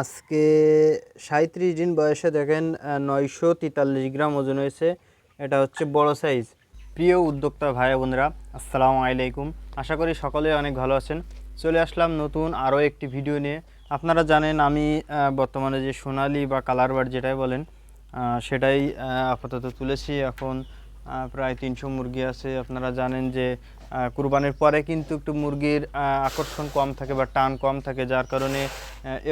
আজকে সাঁত্রিশ দিন বয়সে দেখেন নয়শো তেতাল্লিশ গ্রাম ওজন হয়েছে। এটা হচ্ছে বড় সাইজ। প্রিয় উদ্যোক্তা ভাই বোনেরা, আসসালামু আলাইকুম। আশা করি সকলে অনেক ভালো আছেন। চলে আসলাম নতুন আরও একটি ভিডিও নিয়ে। আপনারা জানেন, আমি বর্তমানে যে সোনালি বা কালার বার্ড যেটাই বলেন সেটাই আপাতত তুলেছি। এখন প্রায় তিনশো মুরগি আছে। আপনারা জানেন যে কুরবানির পরে কিন্তু একটু মুরগির আকর্ষণ কম থাকে বা টান কম থাকে, যার কারণে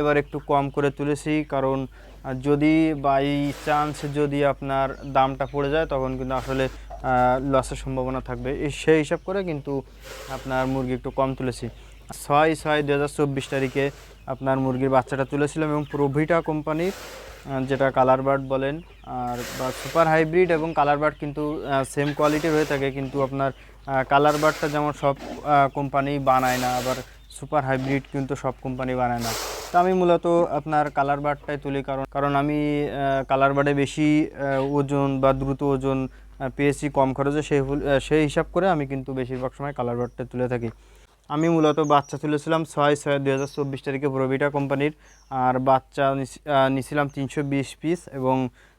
এবার একটু কম করে তুলেছি। কারণ যদি বাই চান্স যদি আপনার দামটা পড়ে যায়, তখন কিন্তু আসলে লসের সম্ভাবনা থাকবে। সেই হিসাব করে কিন্তু আপনার মুরগি একটু কম তুলেছি। ছয় ছয় দু তারিখে আপনার মুরগির বাচ্চাটা তুলেছিলাম এবং প্রভিটা কোম্পানির যেটা কালার বার্ড বলেন, আর বা সুপার হাইব্রিড এবং কালার বার্ড কিন্তু সেম কোয়ালিটির হয়ে থাকে, কিন্তু আপনার কালার বার্ডটা যেমন সব কোম্পানি বানায় না, আবার সুপার হাইব্রিড কিন্তু সব কোম্পানি বানায় না। তো আমি মূলত আপনার কালার বার্ডটাই তুলি, কারণ কারণ আমি কালার বার্ডে বেশি ওজন বা দ্রুত ওজন পেয়েছি কম খরচে, সেই সেই হিসাব করে আমি কিন্তু বেশিরভাগ সময় কালার বার্ডটা তুলে থাকি। আমি মূলত বাচ্চা তুলেছিলাম ছয় ছয় দুই হাজার চব্বিশ তারিখে প্রবিটা কোম্পানির। আর বাচ্চা নিছিলাম তিনশো বিশ পিস এবং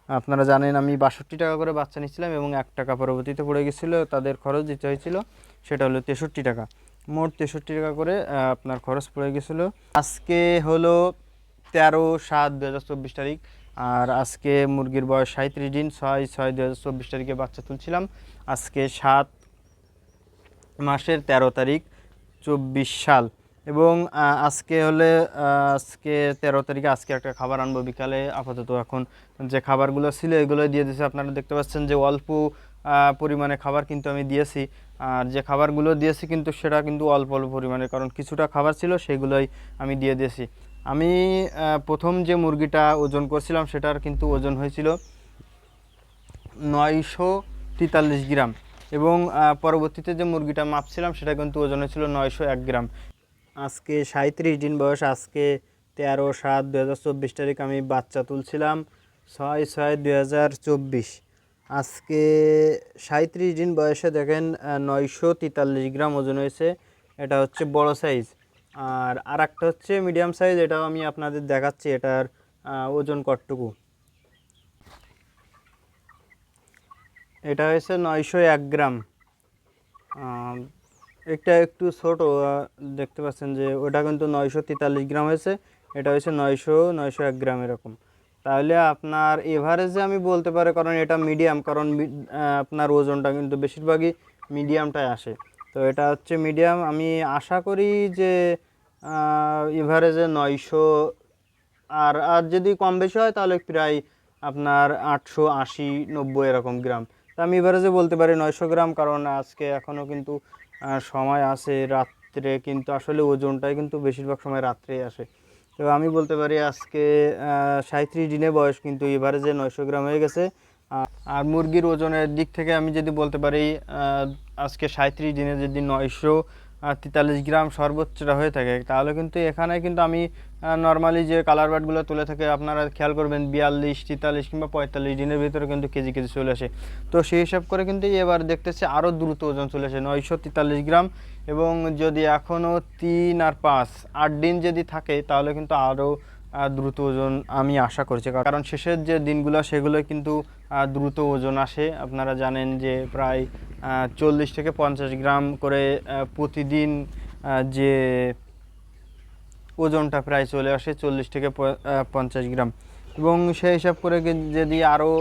আপনারা জানেন আমি বাষট্টি টাকা করে বাচ্চা নিচ্ছিলাম এবং এক টাকা পরবর্তীতে পড়ে গেছিল, তাদের খরচ দিতে হয়েছিল, সেটা হলো তেষট্টি টাকা। মোট তেষট্টি টাকা করে আপনার খরচ পড়ে গেছিল। আজকে হলো তেরো সাত দু হাজার চব্বিশ তারিখ, আর আজকে মুরগির বয়স সাঁত্রিশ দিন, ছয় ছয় দু হাজার চব্বিশ তারিখে বাচ্চা তুলছিলাম। আজকে সাত মাসের তেরো তারিখ চব্বিশ সাল। এবং আজকে হলে আজকে তেরো তারিখে আজকে একটা খাবার আনব বিকালে। আপাতত এখন যে খাবারগুলো ছিল এগুলো দিয়ে দিয়েছি। আপনারা দেখতে পাচ্ছেন যে অল্প পরিমাণে খাবার কিন্তু আমি দিয়েছি। আর যে খাবারগুলো দিয়েছি কিন্তু সেটা কিন্তু অল্প অল্প পরিমাণে, কারণ কিছুটা খাবার ছিল সেগুলোই আমি দিয়ে দিয়েছি। আমি প্রথম যে মুরগিটা ওজন করছিলাম সেটার কিন্তু ওজন হয়েছিল নয়শো তেতাল্লিশ গ্রাম। এবং পরবর্তীতে যে মুরগিটা মাপছিলাম, সেটা কিন্তু ওজন ছিল নয়শো এক গ্রাম। আজকে সাঁত্রিশ দিন বয়স, আজকে তেরো সাত দু হাজার চব্বিশ তারিখ আমি বাচ্চা তুলছিলাম, ছয় ছয় দু হাজার চব্বিশ। আজকে সাঁত্রিশ দিন বয়সে দেখেন নয়শো তেতাল্লিশ গ্রাম ওজন হয়েছে, এটা হচ্ছে বড় সাইজ। আর আর একটা হচ্ছে মিডিয়াম সাইজ, এটাও আমি আপনাদের দেখাচ্ছি, এটার ওজন কতটুকু। এটা হয়েছে নয়শো এক গ্রাম। এটা একটু ছোট দেখতে পাচ্ছেন যে ওটা কিন্তু নয়শো তেতাল্লিশ গ্রাম হয়েছে, এটা হয়েছে নয়শো নয়শো এক গ্রাম এরকম। তাহলে আপনার এভারেজে আমি বলতে পারি, কারণ এটা মিডিয়াম কারণ আপনার ওজনটা কিন্তু বেশিরভাগই মিডিয়ামটাই আসে। তো এটা হচ্ছে মিডিয়াম আমি আশা করি যে এভারেজে নয়শো, আর আর যদি কম বেশি হয় তাহলে প্রায় আপনার আটশো আশি নব্বই এরকম গ্রাম। আমি যে বলতে পারি নয়শো গ্রাম, কারণ আজকে এখনও কিন্তু সময় আসে রাত্রে, কিন্তু আসলে ওজনটাই কিন্তু বেশিরভাগ সময় রাত্রেই আসে। তো আমি বলতে পারি আজকে সাঁত্রিশ দিনে বয়স কিন্তু এবারে যে নয়শো গ্রাম হয়ে গেছে। আর মুরগির ওজনের দিক থেকে আমি যদি বলতে পারি আজকে সাঁত্রিশ দিনে যদি নয়শো তেতাল্লিশ গ্রাম সর্বোচ্চটা হয়ে থাকে। তাহলে কিন্তু এখানে কিন্তু আমি নর্মালি যে কালার বার্ডগুলো তুলে থাকে, আপনারা খেয়াল করবেন বিয়াল্লিশ, তেতাল্লিশ কিংবা পঁয়তাল্লিশ দিনের ভিতরে কিন্তু কেজি কেজি চলে আসে। তো সেই হিসাব করে কিন্তু এবার দেখতেছি আরও দ্রুত ওজন চলে আসে, নয়শো তেতাল্লিশ গ্রাম। এবং যদি এখনও তিন আর পাঁচ, আট দিন যদি থাকে, তাহলে কিন্তু আরও দ্রুত ওজন আমি আশা করছি। কারণ শেষের যে দিনগুলো, সেগুলো কিন্তু দ্রুত ওজন আসে। আপনারা জানেন যে প্রায় চল্লিশ থেকে পঞ্চাশ গ্রাম করে প্রতিদিন যে ওজনটা প্রায় চলে আসে, চল্লিশ থেকে পঞ্চাশ গ্রাম। এবং সেই হিসাব করে যদি আরও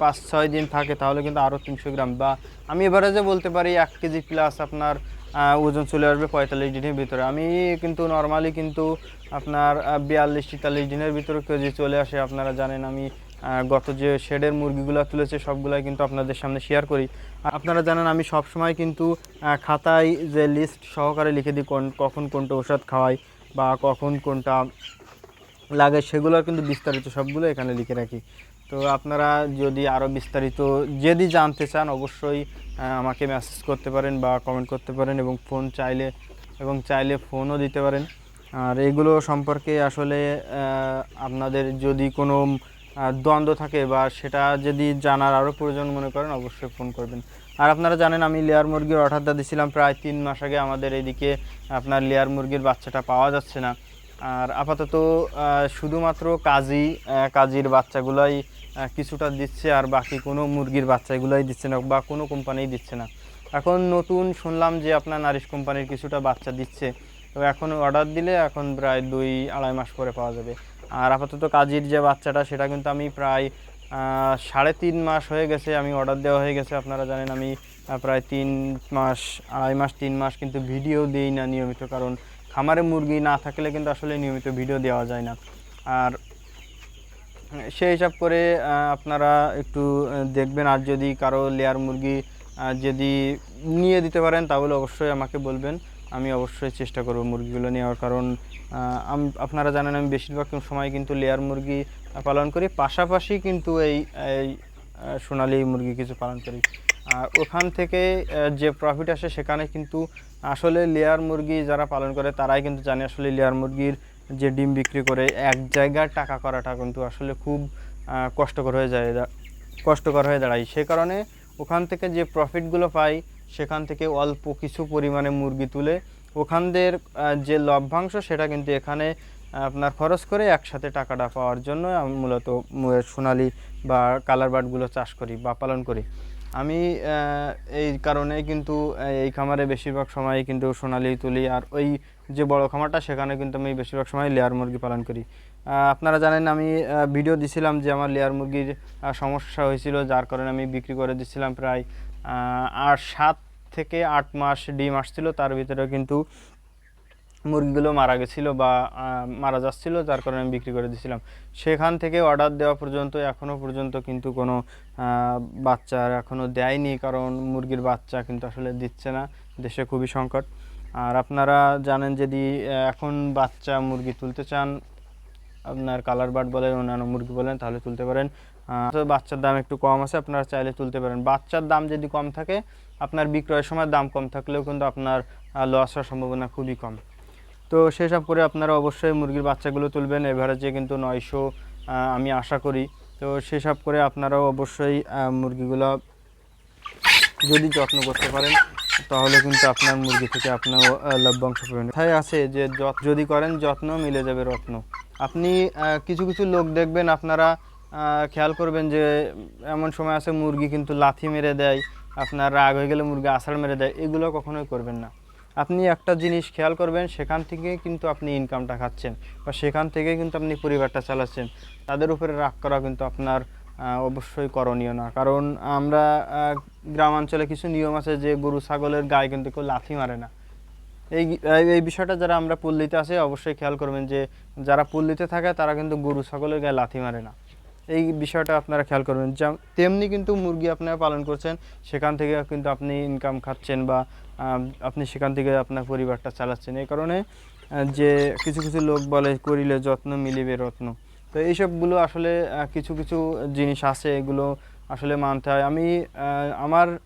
পাঁচ, ছয় দিন থাকে, তাহলে কিন্তু আরও তিনশো গ্রাম। বা আমি এভারেজে বলতে পারি এক কেজি প্লাস আপনার ওজন চলে আসবে পঁয়তাল্লিশ দিনের ভিতরে। আমি কিন্তু নর্মালি কিন্তু আপনার বিয়াল্লিশ তেতাল্লিশ দিনের ভিতরে কেজি চলে আসে। আপনারা জানেন আমি গত যে শেডের মুরগিগুলো তুলেছে, সবগুলাই কিন্তু আপনাদের সামনে শেয়ার করি। আপনারা জানেন, আমি সব সময় কিন্তু খাতায় যে লিস্ট সহকারে লিখে দিই কোন, কখন কোনটা ওষুধ খাওয়াই বা কখন কোনটা লাগে সেগুলোর কিন্তু বিস্তারিত সবগুলো এখানে লিখে রাখি। তো আপনারা যদি আরও বিস্তারিত যদি জানতে চান, অবশ্যই আমাকে মেসেজ করতে পারেন বা কমেন্ট করতে পারেন এবং ফোন চাইলে, এবং চাইলে ফোনও দিতে পারেন। আর এগুলো সম্পর্কে আসলে আপনাদের যদি কোনো দ্বন্দ্ব থাকে বা সেটা যদি জানার আরও প্রয়োজন মনে করেন, অবশ্যই ফোন করবেন। আর আপনারা জানেন, আমি লেয়ার মুরগির অর্ডারটা দিয়েছিলাম প্রায় তিন মাস আগে। আমাদের এইদিকে আপনার লেয়ার মুরগির বাচ্চাটা পাওয়া যাচ্ছে না। আর আপাতত শুধুমাত্র কাজী কাজীর বাচ্চাগুলাই কিছুটা দিচ্ছে আর বাকি কোনো মুরগির বাচ্চাগুলাই দিচ্ছে না বা কোনো কোম্পানিই দিচ্ছে না। এখন নতুন শুনলাম যে আপনার নারিশ কোম্পানির কিছুটা বাচ্চা দিচ্ছে। তো এখন অর্ডার দিলে এখন প্রায় দুই, আড়াই মাস পরে পাওয়া যাবে। আর আপাতত কাজীর যে বাচ্চাটা, সেটা কিন্তু আমি প্রায় সাড়ে তিন মাস হয়ে গেছে আমি অর্ডার দেওয়া হয়ে গেছে। আপনারা জানেন আমি প্রায় তিন মাস, আড়াই মাস, তিন মাস কিন্তু ভিডিও দিই না নিয়মিত, কারণ খামারে মুরগি না থাকলে কিন্তু আসলে নিয়মিত ভিডিও দেওয়া যায় না। আর সেই হিসাব করে আপনারা একটু দেখবেন। আর যদি কারও লেয়ার মুরগি যদি নিয়ে দিতে পারেন, তাহলে অবশ্যই আমাকে বলবেন। আমি অবশ্যই চেষ্টা করব মুরগিগুলো নেওয়ার কারণ আপনারা জানেন আমি বেশিরভাগ সময় কিন্তু লেয়ার মুরগি পালন করি, পাশাপাশি কিন্তু এই এই সোনালী মুরগি কিছু পালন করি। আর ওখান থেকে যে প্রফিট আসে সেখানে কিন্তু আসলে লেয়ার মুরগি যারা পালন করে তারাই কিন্তু জানে আসলে লেয়ার মুরগির যে ডিম বিক্রি করে, এক জায়গায় টাকা করাটা কিন্তু আসলে খুব কষ্টকর হয়ে যায়, কষ্টকর হয়ে দাঁড়ায়। সে কারণে ওখান থেকে যে প্রফিটগুলো পাই সেখান থেকে অল্প কিছু পরিমাণে মুরগি তুলে ওখানদের যে লভ্যাংশ সেটা কিন্তু এখানে আপনার খরচ করে একসাথে টাকাটা পাওয়ার জন্য আমি মূলত সোনালি বা কালার বার্ডগুলো চাষ করি বা পালন করি। আমি এই কারণে কিন্তু এই খামারে বেশিরভাগ সময় কিন্তু সোনালি তুলি আর ওই যে বড় খামারটা সেখানে কিন্তু আমি বেশিরভাগ সময় লেয়ার মুরগি পালন করি। আপনারা জানেন আমি ভিডিও দিছিলাম যে আমার লেয়ার মুরগির সমস্যা হয়েছিল যার কারণে আমি বিক্রি করে দিচ্ছিলাম প্রায় আর সাত থেকে আট মাস ডিম আসছিল, তার ভিতরে কিন্তু মুরগিগুলো মারা গেছিল বা মারা যাচ্ছিল, যার কারণে আমি বিক্রি করে দিয়েছিলাম। সেখান থেকে অর্ডার দেওয়া পর্যন্ত এখনও পর্যন্ত কিন্তু কোনো বাচ্চা এখনও দেয়নি, কারণ মুরগির বাচ্চা কিন্তু আসলে দিচ্ছে না, দেশে খুবই সংকট। আর আপনারা জানেন যদি এখন বাচ্চা মুরগি তুলতে চান, আপনার কালার বার্ড বলেন, অন্যান্য মুরগি বলেন, তাহলে তুলতে পারেন। বাচ্চার দাম একটু কম আছে, আপনারা চাইলে তুলতে পারেন। বাচ্চার দাম যদি কম থাকে, আপনার বিক্রয়ের সময় দাম কম থাকলেও কিন্তু আপনার লস হওয়ার সম্ভাবনা খুবই কম। তো সেসব করে আপনারা অবশ্যই মুরগির বাচ্চাগুলো তুলবেন এভারেজে কিন্তু নয়শো আমি আশা করি। তো সেসব করে আপনারাও অবশ্যই মুরগিগুলো যদি যত্ন করতে পারেন, তাহলে কিন্তু আপনার মুরগি থেকে আপনার লভ্যাংশ পাবেন তাই আছে যে যদি করেন, যত্ন মিলে যাবে রত্ন। আপনি কিছু কিছু লোক দেখবেন, আপনারা খেয়াল করবেন যে এমন সময় আছে মুরগি কিন্তু লাথি মেরে দেয়, আপনার রাগ হয়ে গেলে মুরগি আষাঢ় মেরে দেয়, এগুলো কখনোই করবেন না। আপনি একটা জিনিস খেয়াল করবেন, সেখান থেকে কিন্তু আপনি ইনকামটা খাচ্ছেন বা সেখান থেকে কিন্তু আপনি পরিবারটা চালাচ্ছেন। তাদের উপরে রাগ করা কিন্তু আপনার অবশ্যই করণীয় না। কারণ আমরা গ্রামাঞ্চলে কিছু নিয়ম আছে যে গরু, ছাগলের গায়ে কিন্তু কেউ লাথি মারে না। এই- এই বিষয়টা যারা আমরা পল্লীতে আছে, অবশ্যই খেয়াল করবেন যে যারা পল্লীতে থাকে, তারা কিন্তু গরু, ছাগলের গায়ে লাথি মারে না। এই বিষয়টা আপনারা খেয়াল করবেন। যেম- তেমনি কিন্তু মুরগি আপনারা পালন করছেন, সেখান থেকে কিন্তু আপনি ইনকাম খাচ্ছেন বা আপনি সেখান থেকে আপনার পরিবারটা চালাচ্ছেন। এই কারণে যে কিছু কিছু লোক বলে করিলে যত্ন, মিলিবে রত্ন। তো এইসবগুলো আসলে কিছু কিছু জিনিস আছে, এগুলো আসলে মানতে হয়। আমি আমার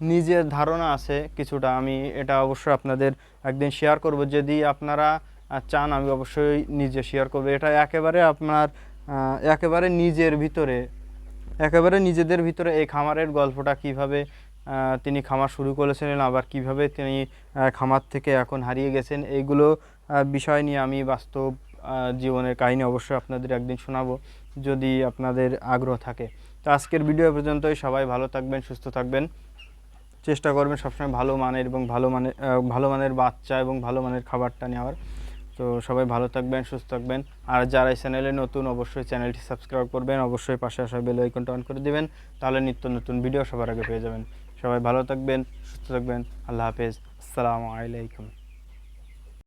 নিজের ধারণা আছে কিছুটা। আমি এটা অবশ্যই আপনাদের একদিন শেয়ার করব। যদি আপনারা চান, আমি অবশ্যই নিজে শেয়ার করব। এটা একেবারে আপনার একেবারে নিজের ভিতরে, একেবারে নিজেদের ভিতরে এই খামারের গল্পটা কীভাবে তিনি খামার শুরু করেছিলেন, আবার কীভাবে তিনি খামার থেকে এখন হারিয়ে গেছেন, এইগুলো বিষয় নিয়ে আমি বাস্তব জীবনের কাহিনী অবশ্যই আপনাদের একদিন শোনাবো, যদি আপনাদের আগ্রহ থাকে। তো আজকের ভিডিও পর্যন্তই, সবাই ভালো থাকবেন, সুস্থ থাকবেন। চেষ্টা করবেন সবসময় ভালো মানের এবং ভালো মানের ভালো মানের বাচ্চা এবং ভালো মানের খাবারটা নেওয়ার। তো সবাই ভালো থাকবেন, সুস্থ থাকবেন। আর যারা এই চ্যানেলে নতুন, অবশ্যই চ্যানেলটি সাবস্ক্রাইব করবেন। অবশ্যই পাশে আসা বেল আইকনটা অন করে দিবেন, তাহলে নিত্য নতুন ভিডিও সবার আগে পেয়ে যাবেন। সবাই ভালো থাকবেন, সুস্থ থাকবেন। আল্লাহ হাফেজ। আসসালামু আলাইকুম।